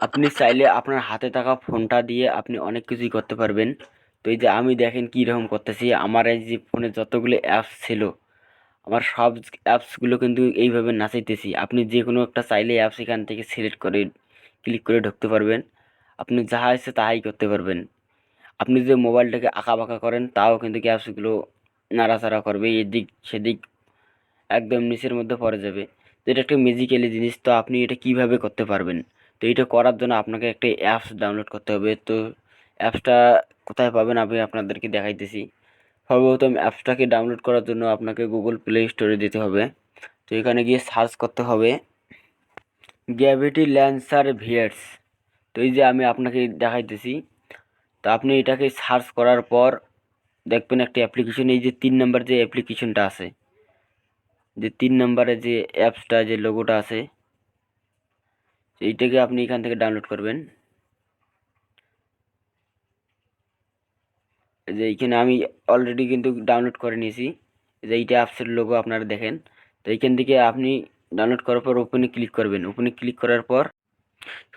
আপনি চাইলে আপনার হাতে থাকা ফোনটা দিয়ে আপনি অনেক কিছুই করতে পারবেন। তো এই যে আমি দেখেন কীরকম করতেছি, আমার এই যে ফোনে যতগুলো অ্যাপস ছিল, আমার সব অ্যাপসগুলো কিন্তু এইভাবে নাচাইতেছি। আপনি যে কোনো একটা চাইলে অ্যাপস এখান থেকে সিলেক্ট করে ক্লিক করে ঢুকতে পারবেন। আপনি যাহা ইচ্ছে তাহাই করতে পারবেন। আপনি যে মোবাইলটাকে আঁকা বাঁকা করেন, তাও কিন্তু অ্যাপসগুলো নাড়াচাড়া করবে, এদিক সেদিক একদম নিচের মধ্যে পড়ে যাবে। তো এটা একটা ম্যাজিক্যালি জিনিস, তো আপনি এটা কীভাবে করতে পারবেন? তো এটা করার জন্য আপনাকে একটা অ্যাপস ডাউনলোড করতে হবে। তো অ্যাপসটা কোথায় পাবেন আমি আপনাদেরকে দেখাইতেছি। সর্বপ্রথম অ্যাপসটাকে ডাউনলোড করার জন্য আপনাকে গুগল প্লে স্টোরে যেতে হবে। তো এখানে গিয়ে সার্চ করতে হবে। গ্র্যাভিটি ল্যান্সার ভিয়ার্স তো এই যে আমি আপনাকে দেখাইতেছি। তো আপনি এটাকে সার্চ করার পর দেখবেন একটা অ্যাপ্লিকেশন এই যে তিন নাম্বার যে অ্যাপ্লিকেশনটা আছে, যে তিন নম্বরে যে অ্যাপসটা যে লোগোটা আছে এইটাকে আপনি এখান থেকে ডাউনলোড করবেন। যে এইখানে আমি অলরেডি কিন্তু ডাউনলোড করে নিয়েছি। যে এইটা অ্যাপসের লোগো আপনারা দেখেন। তো এইখান থেকে আপনি ডাউনলোড করার পর ওপেনে ক্লিক করবেন। ওপেনে ক্লিক করার পর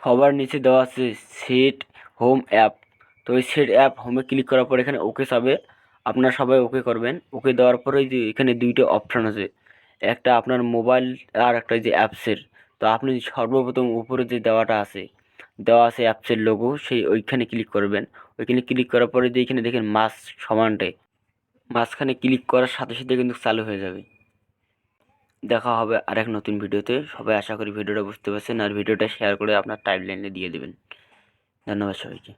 সবার নিচে দেওয়া আছে সেট হোম অ্যাপ তো ওই সেট অ্যাপ হোমে ক্লিক করার পর এখানে ওকে যাবে আপনারা সবাই ওকে করবেন। ওকে দেওয়ার পরে যে এখানে দুইটা অপশান আছে। একটা আপনার মোবাইল আর একটা যে অ্যাপসের তো আপনি সর্বপ্রথম উপরে যে দেওয়াটা আছে, দেওয়া আছে অ্যাপসের লোগো সেই ওইখানে ক্লিক করবেন। ওইখানে ক্লিক করার পরে যে এখানে দেখেন মাস সমানটে। মাঝখানে ক্লিক করার সাথে সাথে কিন্তু চালু হয়ে যাবে। দেখা হবে আরেক নতুন ভিডিওতে। সবাই আশা করি ভিডিওটা বুঝতে পারছেন। আর ভিডিওটা শেয়ার করে আপনার টাইম লাইনে দিয়ে দেবেন। ধন্যবাদ সবাইকে।